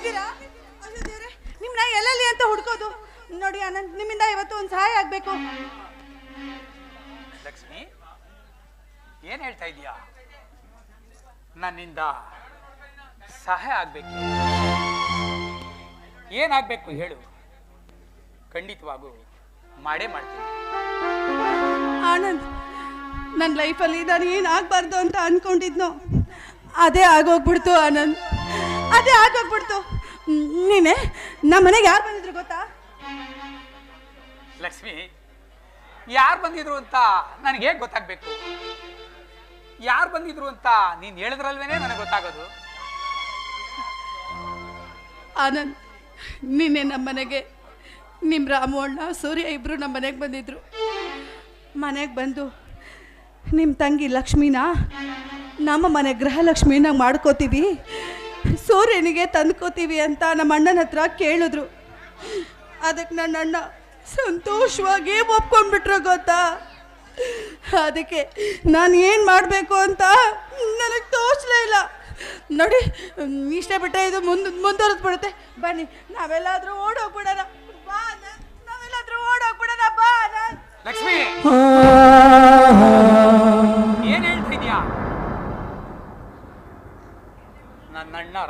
ಎಲ್ಲಿದ್ದೀರಾ ಅಯ್ಯೋ ದೇವ್ರೆ ನಿಮ್ಮನ್ನ ಎಲ್ಲೆಲ್ಲಿ ಅಂತ ಹುಡ್ಕೋದು? ನೋಡಿ ಆನಂದ್ ನಿಮ್ಮಿಂದ ಇವತ್ತು ಒಂದು ಸಹಾಯ ಆಗಬೇಕು. ಲಕ್ಷ್ಮಿ ಏನು ಹೇಳ್ತಾ ಇದೀಯಾ ನನ್ನಿಂದ ಸಹಾಯ ಆಗ್ಬೇಕು. ಏನಾಗ್ಬೇಕು ಹೇಳು. ಖಂಡಿತವಾಗೂ ಮಾಡೇ ಮಾಡ್ತೀನಿ. ಆನಂದ್ ನನ್ನ ಲೈಫಲ್ಲಿ ನಾನು ಏನು ಆಗಬಾರ್ದು ಅಂತ ಅನ್ಕೊಂಡಿದ್ನೋ ಅದೇ ಆಗೋಗ್ಬಿಡ್ತು ಆನಂದ್. ಅದೇ ಆಗೋಗ್ಬಿಡ್ತು. ನೀನೆ? ನಮ್ಮ ಮನೆಗೆ ಯಾರು ಬಂದಿದ್ರು ಗೊತ್ತಾ? ಲಕ್ಷ್ಮಿ ಯಾರು ಬಂದಿದ್ರು ಅಂತ ನನಗೆ ಹೇಗೆ ಗೊತ್ತಾಗಬೇಕು? ಯಾರು ಬಂದಿದ್ರು ಅಂತ ನೀನು ಹೇಳಿದ್ರಲ್ವೇನೆ ನನಗೆ ಗೊತ್ತಾಗೋದು? ಆನಂದ್ ನಿನ್ನೆ ನಮ್ಮ ಮನೆಗೆ ನಿಮ್ಮ ರಾಮು ಅಣ್ಣ ಸೂರ್ಯ ಇಬ್ಬರು ನಮ್ಮ ಮನೆಗೆ ಬಂದಿದ್ರು. ಮನೆಗೆ ಬಂದು ನಿಮ್ಮ ತಂಗಿ ಲಕ್ಷ್ಮಿನ ನಮ್ಮ ಮನೆ ಗೃಹಲಕ್ಷ್ಮಿನ ಮಾಡ್ಕೋತೀವಿ. ಸೂರ್ಯನಿಗೆ ತಂದ್ಕೋತೀವಿ ಅಂತ ನಮ್ಮ ಅಣ್ಣನ ಹತ್ರ ಕೇಳಿದ್ರು. ಅದಕ್ಕೆ ನನ್ನ ಅಣ್ಣ ಸಂತೋಷವಾಗಿ ಒಪ್ಕೊಂಡ್ಬಿಟ್ರು ಗೊತ್ತಾ? ಅದಕ್ಕೆ ನಾನು ಏನು ಮಾಡಬೇಕು ಅಂತ ನನಗೆ ತೋಚಲೇ ಇಲ್ಲ. ನೋಡಿ ಇಷ್ಟ ಬಿಟ್ಟ ಇದು ಮುಂದೆ ಮುಂದುವರೆದು ಬಿಡುತ್ತೆ ಬನ್ನಿ, ನಾವೆಲ್ಲಾದರೂ ಓಡೋಗ್ಬಿಡೋಣ. ಬಾ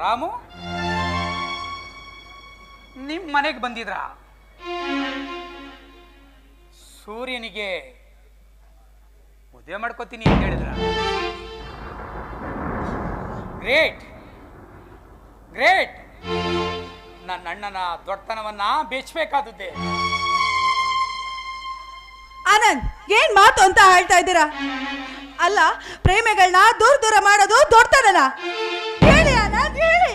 ರಾಮು? ನಿಮ್ ಮನೆಗೆ ಬಂದಿದ್ರ? ಸೂರ್ಯನಿಗೆ ಮದುವೆ ಮಾಡ್ಕೋತೀನಿ ಅಂತ ಹೇಳಿದ್ರ. ಗ್ರೇಟ್! ಗ್ರೇಟ್! ನನ್ನ ಅಣ್ಣನ ದೊಡ್ಡತನವನ್ನ ಬೆಚ್ಚಬೇಕಾದದ್ದೇ ಆನಂದ್, ಏನ್ ಮಾತು ಅಂತ ಹೇಳ್ತಾ ಇದ್ದೀರಾ? ಅಲ್ಲ ಪ್ರೇಮಿಗಳನ್ನ ದೂರ ದೂರ ಮಾಡೋದು ದೊಡ್ಡತನನ. ಹೇಳಿ ಹೇಳಿ.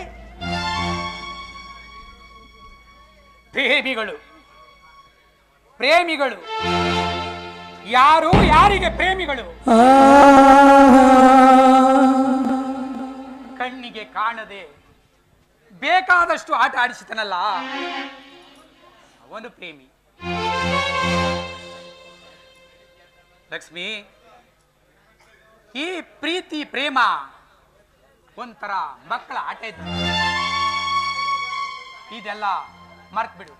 ಪ್ರೇಮಿಗಳು ಪ್ರೇಮಿಗಳು ಯಾರು ಯಾರಿಗೆ ಪ್ರೇಮಿಗಳು? ಕಣ್ಣಿಗೆ ಕಾಣದೆ ಬೇಕಾದಷ್ಟು ಆಟ ಆಡಿಸಿತನಲ್ಲ ಅವನು ಪ್ರೇಮಿ. ಲಕ್ಷ್ಮಿ ಈ ಪ್ರೀತಿ ಪ್ರೇಮ ಒಂಥರ ಮಕ್ಕಳ ಆಟ ಇದ್ದ ಇದೆಲ್ಲ ಮರ್ತ್ ಬಿಡು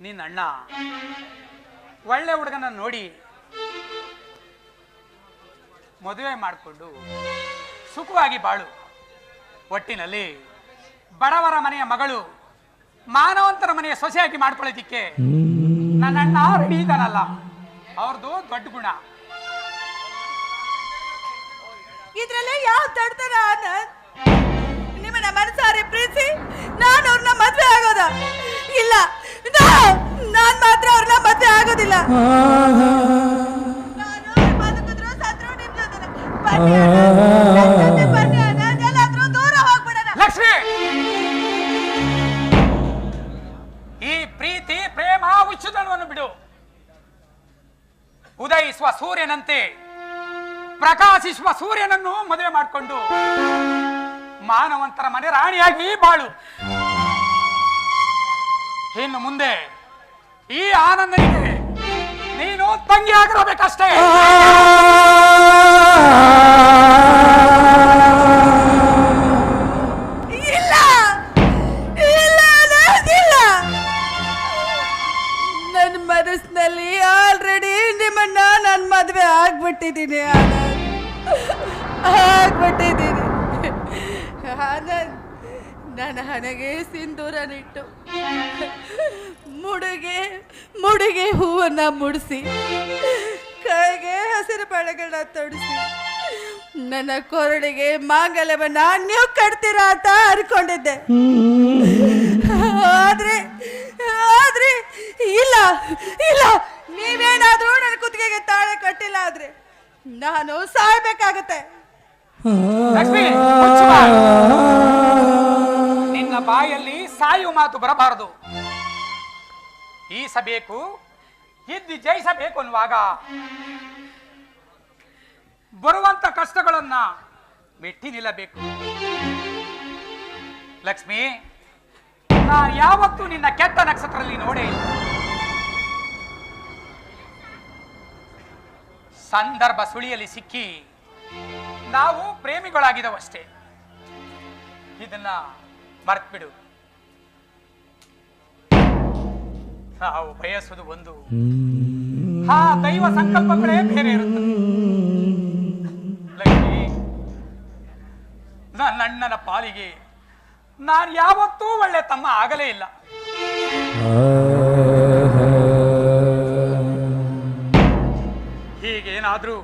ನಿನ್ನ ಅಣ್ಣ ಒಳ್ಳೆ ಹುಡುಗನ ನೋಡಿ ಮದುವೆ ಮಾಡಿಕೊಂಡು ಸುಖವಾಗಿ ಬಾಳು. ಒಟ್ಟಿನಲ್ಲಿ ಬಡವರ ಮನೆಯ ಮಗಳು ಮಾನವಂತರ ಮನೆಯ ಸೊಸೆಯಾಗಿ ಮಾಡ್ಕೊಳ್ಳೋದಿಕ್ಕೆ ನನ್ನ ಅಣ್ಣ ರೆಡಿ ಇದ್ದಾನಲ್ಲ. ಅವ್ರದ್ದು ದೊಡ್ಡ ಗುಣ. ಇದ್ರಲ್ಲೇ ಯಾವ ತಡ್ತಾರ ಆನಂದ್ ನಿಮ್ಮನ್ನ ಮನಸಾರಿ ಪ್ರೀತಿ? ನಾನು ಅವ್ರನ್ನ ಮದ್ವೆ ಆಗೋದ? ಇಲ್ಲ. ನಾನು ನಾನ್ ಮಾತ್ರ ಅವ್ರನ್ನ ಮದ್ವೆ ಆಗೋದಿಲ್ಲ. ಲಕ್ಷ್ಮಿ! ಈ ಪ್ರೀತಿ ಪ್ರೇಮ ಉಚ್ಚುತನವನ್ನು ಬಿಡು. ಉದಯಿಸುವ ಸೂರ್ಯನಂತೆ ಪ್ರಕಾಶಿಸುವ ಸೂರ್ಯನನ್ನು ಮದುವೆ ಮಾಡಿಕೊಂಡು ಮಾನವಂತರ ಮನೆ ರಾಣಿಯಾಗಿ ಬಾಳು. ಇನ್ನು ಮುಂದೆ ಈ ಆನಂದನಿಗೆ ನೀನು ತಂಗಿ ಆಗಿರಬೇಕಷ್ಟೇ ಆನಂದ್ ನನ್ನ ಹಣೆಗೆ ಸಿಂಧೂರನಿಟ್ಟು ಮುಡುಗೆ ಮುಡುಗೆ ಹೂವನ್ನ ಮುಡಿಸಿ, ಕೈಗೆ ಹಸಿರು ಬಳೆಗಳನ್ನ ತೊಡಿಸಿ, ನನ್ನ ಕೊರಳಿಗೆ ಮಾಂಗಲ್ಯವನ್ನ ನೀವು ಕಟ್ತೀರಾ ಅಂತ ಅನ್ಕೊಂಡಿದ್ದೆ. ಆದ್ರೆ ಆದ್ರೆ, ಇಲ್ಲ ಇಲ್ಲ, ನೀವೇನಾದ್ರೂ ನನ್ನ ಕುತ್ತಿಗೆಗೆ ತಾಳೆ ಕಟ್ಟಿಲ್ಲ ಆದ್ರೆ ನಾನು ಸಾಯ್ಬೇಕಾಗತ್ತೆ. ಲಕ್ಷ್ಮಿ. ನಿನ್ನ ಬಾಯಲ್ಲಿ ಸಾಯುವ ಮಾತು ಬರಬಾರದು. ಈಸಬೇಕು ಇದ್ದು ಜಯಿಸಬೇಕು ಅನ್ನುವಾಗ ಬರುವಂತ ಕಷ್ಟಗಳನ್ನ ಮೆಟ್ಟಿ ನಿಲ್ಲಬೇಕು. ಲಕ್ಷ್ಮಿ, ನಾ ಯಾವತ್ತೂ ನಿನ್ನ ಕೆಟ್ಟ ನಕ್ಷತ್ರದಲ್ಲಿ ನೋಡೇ ಇಲ್ಲ. ಸಂದರ್ಭ ಸುಳಿಯಲ್ಲಿ ಸಿಕ್ಕಿ ನಾವು ಪ್ರೇಮಿಗಳಾಗಿದ್ದವಷ್ಟೇ ಇದನ್ನ ಮರ್ತ್ಬಿಡು. ನಾವು ಬಯಸುವುದು ಒಂದು. ಆ ದೈವ ಸಂಕಲ್ಪಗಳೇ ಬೇರೆ ಇರುತ್ತೆ. ನನ್ನ ಅಣ್ಣನ ಪಾಲಿಗೆ ನಾನು ಯಾವತ್ತೂ ಒಳ್ಳೆ ತಮ್ಮ ಆಗಲೇ ಇಲ್ಲ. ಹೀಗೇನಾದ್ರೂ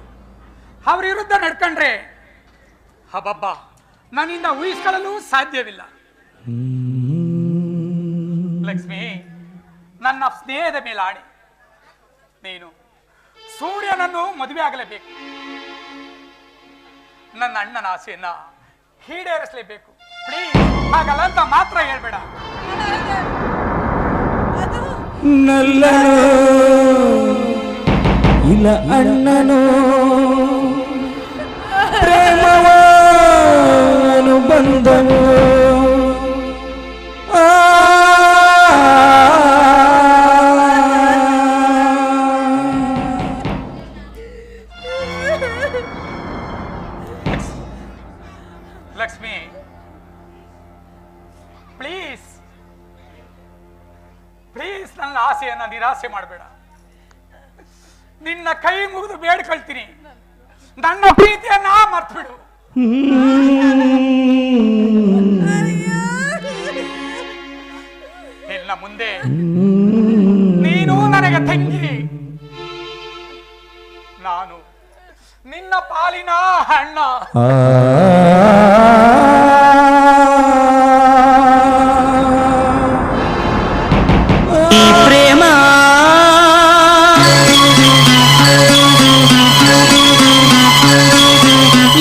ಅವ್ರ ವಿರುದ್ಧ ನಡ್ಕೊಂಡ್ರೆ ಹಬ್ಬಬ್ಬ. ನನ್ನಿಂದ ಊಹಿಸ್ಕೊಳ್ಳಲು ಸಾಧ್ಯವಿಲ್ಲ. ಲಕ್ಷ್ಮಿ ನನ್ನ ಸ್ನೇಹದ ಮೇಲೆ ಆಣೆ ನೀನು ಸೂರ್ಯನನ್ನು ಮದುವೆ ಆಗಲೇಬೇಕು. ನನ್ನ ಅಣ್ಣನ ಆಸೆಯನ್ನ ಈಡೇರಿಸಲೇಬೇಕು. ಪ್ಲೀಸ್ ಹಾಗಲ್ಲ ಅಂತ ಮಾತ್ರ ಹೇಳ್ಬೇಡ. ಇಲ್ಲ ಅಣ್ಣನು ಆ ಲಕ್ಷ್ಮಿ ಪ್ಲೀಸ್ ಪ್ಲೀಸ್ ನನ್ನ ಆಸೆಯನ್ನ ನಿರಾಸೆ ಮಾಡಬೇಡ ನಿನ್ನ ಕೈ ಮುಗಿದು ಬೇಡ್ಕೊಳ್ತೀನಿ ನನ್ನ ಪ್ರೀತಿಯನ್ನ ಮರ್ತ್ಬಿಡು ಮುಂದೆ ನೀನು ನನಗೆ ತಂಗಿ ನಾನು ನಿನ್ನ ಪಾಲಿನ ಅಣ್ಣ ಈ ಪ್ರೇಮ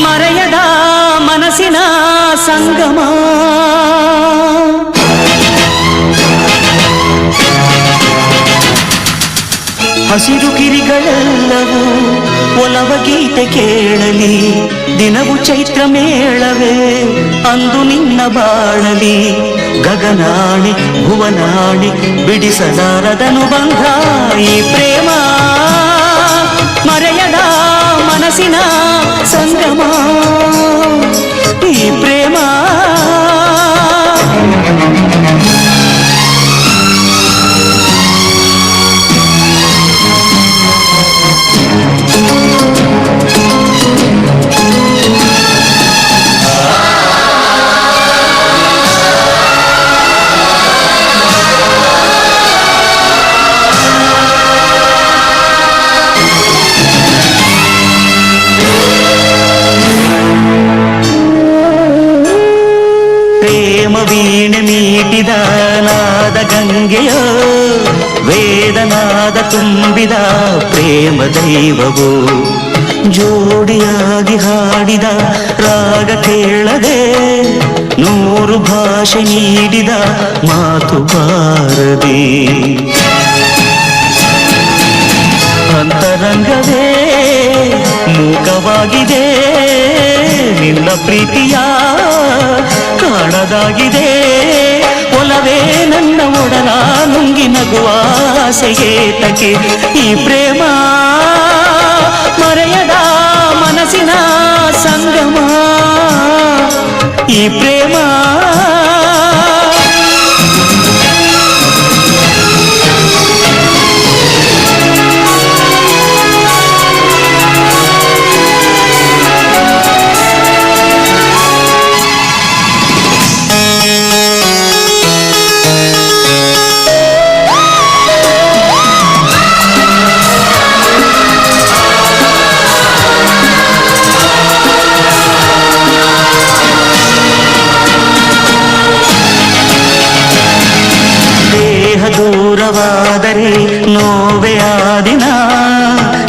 ಮರೆಯದ ಮನಸ್ಸಿನ ಸಂಗಮ ಹಸಿರು ಗಿರಿಗಳೆಲ್ಲವೂ, ಒಲವ ಗೀತೆ ಕೇಳಲಿ, ದಿನವು ಚೈತ್ರ ಮೇಳವೇ, ಅಂದು ನಿನ್ನ ಬಾಳಲಿ. ಗಗನಾಣಿ, ಭುವನಾಣಿ ಬಿಡಿಸಲಾರದನು ಬಂಧ, ಈ ಪ್ರೇಮ ಮರೆಯದ ಮನಸ್ಸಿನ ಸಂಗಮ. ನಾದ ಗಂಗೆಯ ವೇದನಾದ ತುಂಬಿದ ಪ್ರೇಮ ದೈವವು. ಜೋಡಿಯಾಗಿ ಹಾಡಿದ ರಾಗ ಕೇಳದೆ ನೂರು ಭಾಷೆ ನೀಡಿದ ಮಾತು ಬಾರದೆ. ಅಂತರಂಗವೇ, ಮೂಕವಾಗಿದೆ, ನಿನ್ನ ಪ್ರೀತಿಯ ಕಾಣದಾಗಿದೆ. ಒಲವೇ ನನ್ನ ಒಡಲ ನುಂಗಿ ನಗುವ ಆಸೆಯೇತಕ್ಕೆ ಈ ಪ್ರೇಮ ಮರೆಯದ ಮನಸ್ಸಿನ ಸಂಗಮ ಈ ಪ್ರೇಮ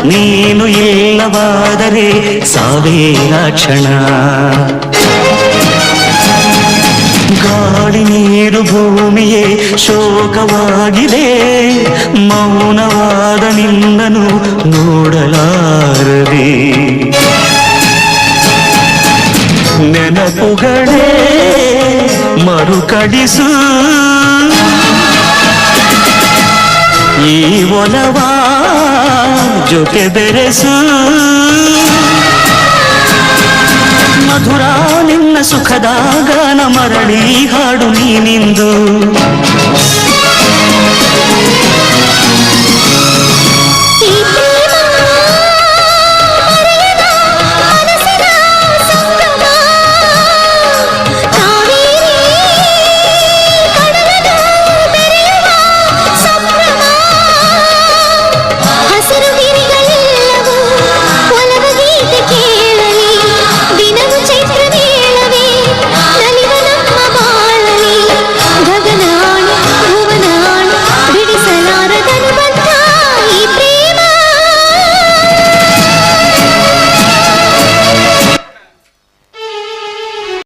ನೀನು ಇಲ್ಲವಾದರೆ ಸಾವೇ ಕ್ಷಣ. ಗಾಳಿ ನೀರು ಭೂಮಿಯೇ ಶೋಕವಾಗಿದೆ. ಮೌನವಾದ ನಿನ್ನನು ನೋಡಲಾರದೆ. ನೆನಪುಗಳೇ ಮರುಕಡಿಸು ಈ ಒಲವ ಜೊತೆ ಬೆರೆಸು. ಮಧುರ ನಿನ್ನ ಸುಖದಾಗ ನ ಮರಳಿ ಹಾಡು ನೀನಿಂದು.